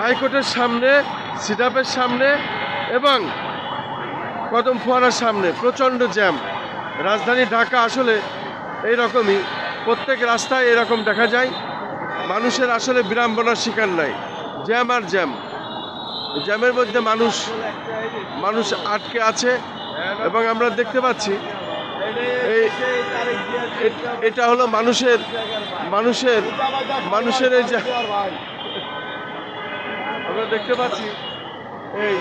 হাইকোর্টের সামনে, সিটাপের সামনে এবং কদম ফোয়ারার সামনে প্রচণ্ড জ্যাম। রাজধানী ঢাকা আসলে এই রকমই প্রত্যেক রাস্তায় এরকম দেখা যায়। মানুষের আসলে বিড়ম্বনার শিকার নাই। জ্যাম আর জ্যাম। জ্যামের মধ্যে মানুষ মানুষ আটকে আছে এবং আমরা দেখতে পাচ্ছি, এই এটা হলো মানুষের মানুষের মানুষের এই আমরা দেখতে পাচ্ছি এই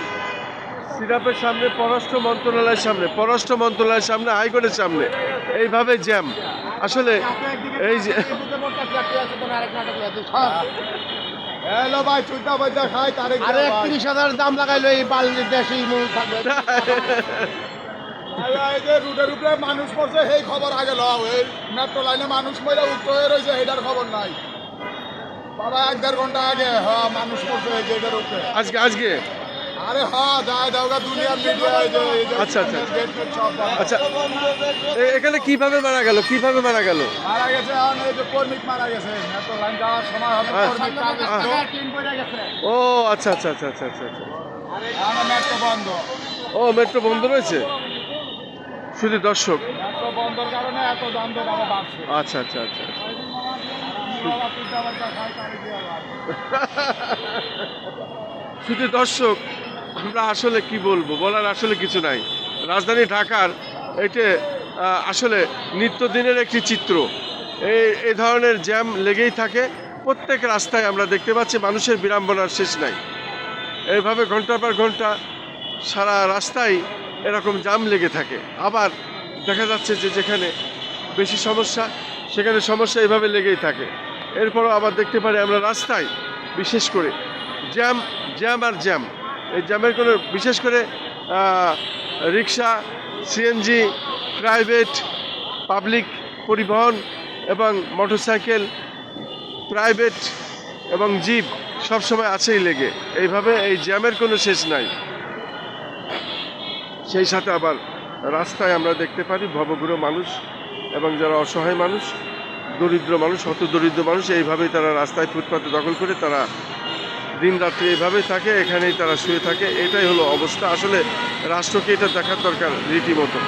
সিরাপের সামনে পররাষ্ট্র মন্ত্রণালয়ের সামনে পররাষ্ট্র মন্ত্রণালয়ের সামনে হাইকোর্টের সামনে এইভাবে জ্যাম। আসলে এই যে হ্যালো ভাই খাই আরে একত্রিশ হাজার দাম লাগাইলো এই বাল দেশি মূল থাকবে। এই যে রুটের উপরে মানুষ পড়ছে সেই খবর আগে মেট্রো লাইনে মানুষ মহিলা উত্তর হয়ে রয়েছে এটার খবর নাই। বাবা এক দেড় ঘণ্টা আগে হ মানুষ এই যে উপরে। আজকে আজকে? আরে হ যায় দাওগা দুনিয়ার মিডিয়া এই যে আচ্ছা, আচ্ছা। আচ্ছা এখানে কীভাবে মারা গেল? কীভাবে মারা গেল? মারা গেছে এখন এই যে কর্মিক মারা গেছে। মেট্রো লাইন যাওয়ার সময় হবে আচ্ছা। কর্মিক টিন পড়ে গেছে। ও আচ্ছা আচ্ছা আচ্ছা আচ্ছা আচ্ছা মেট্রো বন্ধ। ও মেট্রো বন্ধ রয়েছে? শুধু দর্শক? মেট্রো বন্ধর কারণে এত দাম দর বাড়ছে। আচ্ছা আচ্ছা আচ্ছা। শুধু দর্শক, আমরা আসলে কি বলব? বলার আসলে কিছু নাই। রাজধানী ঢাকার এটা আসলে নিত্যদিনের একটি চিত্র। এই এই ধরনের জ্যাম লেগেই থাকে। প্রত্যেক রাস্তায় আমরা দেখতে পাচ্ছি মানুষের বিড়ম্বনার শেষ নাই। এইভাবে ঘণ্টার পর ঘণ্টা সারা রাস্তায় এরকম জাম লেগে থাকে। আবার দেখা যাচ্ছে যে যেখানে বেশি সমস্যা, সেখানে সমস্যা এইভাবে লেগেই থাকে। এরপরও আবার দেখতে পারি আমরা রাস্তায়, বিশেষ করে জ্যাম জ্যাম আর জ্যাম। এই জ্যামের কোনো, বিশেষ করে রিক্সা, সিএনজি, প্রাইভেট, পাবলিক পরিবহন এবং মোটরসাইকেল, প্রাইভেট এবং জিপ সবসময় আছেই লেগে। এইভাবে এই জ্যামের কোনো শেষ নাই। সেই সাথে আবার রাস্তায় আমরা দেখতে পারি ভবঘুরে মানুষ এবং যারা অসহায় মানুষ দরিদ্র মানুষ হত দরিদ্র মানুষ, এইভাবেই তারা রাস্তায় ফুটপাতে দখল করে তারা দিন রাত্রি এইভাবেই থাকে, এখানেই তারা শুয়ে থাকে। এটাই হলো অবস্থা। আসলে রাষ্ট্রকে এটা দেখার দরকার রীতিমতো।